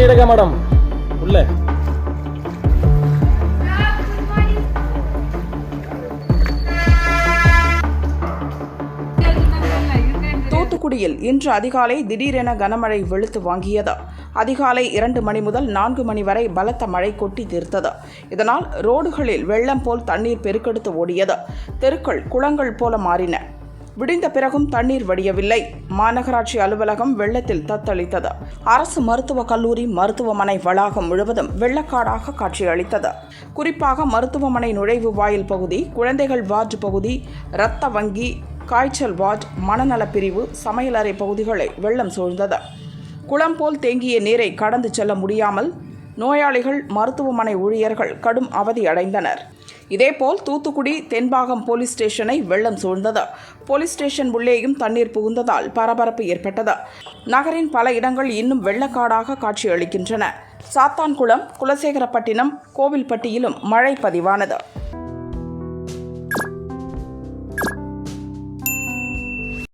எடுக்க மேடம். உள்ள. தூத்துக்குடியில் இன்று அதிகாலை திடீரென கனமழை வெளுத்து வாங்கியது. அதிகாலை இரண்டு மணி முதல் நான்கு மணி வரை பலத்த மழை கொட்டி தீர்த்தது. இதனால் ரோடுகளில் வெள்ளம் போல் தண்ணீர் பெருக்கெடுத்து ஓடியது. தெருக்கள் குளங்கள் போல மாறின. விடிந்த பிறகும் தண்ணீர் வடியவில்லை. மாநகராட்சி அலுவலகம் வெள்ளத்தில் தத்தளித்தது. அரசு மருத்துவக் கல்லூரி மருத்துவமனை வளாகம் முழுவதும் வெள்ளக்காடாக காட்சியளித்தது. குறிப்பாக மருத்துவமனை நுழைவு வாயில் பகுதி குழந்தைகள் வார்டு பகுதி இரத்த வங்கி காய்ச்சல் வார்டு மனநலப் பிரிவு சமையலறை பகுதிகளை வெள்ளம் சூழ்ந்தது. குளம் போல் தேங்கிய நீரை கடந்து செல்ல முடியாமல் நோயாளிகள் மருத்துவமனை ஊழியர்கள் கடும் அவதி அடைந்தனர். இதேபோல் தூத்துக்குடி தென்பாகம் போலீஸ் ஸ்டேஷனை வெள்ளம் சூழ்ந்தது. போலீஸ் ஸ்டேஷன் உள்ளேயும் தண்ணீர் புகுந்ததால் பரபரப்பு ஏற்பட்டது. நகரின் பல இடங்கள் இன்னும் வெள்ளக்காடாக காட்சியளிக்கின்றன. சாத்தான்குளம் குலசேகரப்பட்டினம் கோவில்பட்டியிலும் மழை பதிவானது.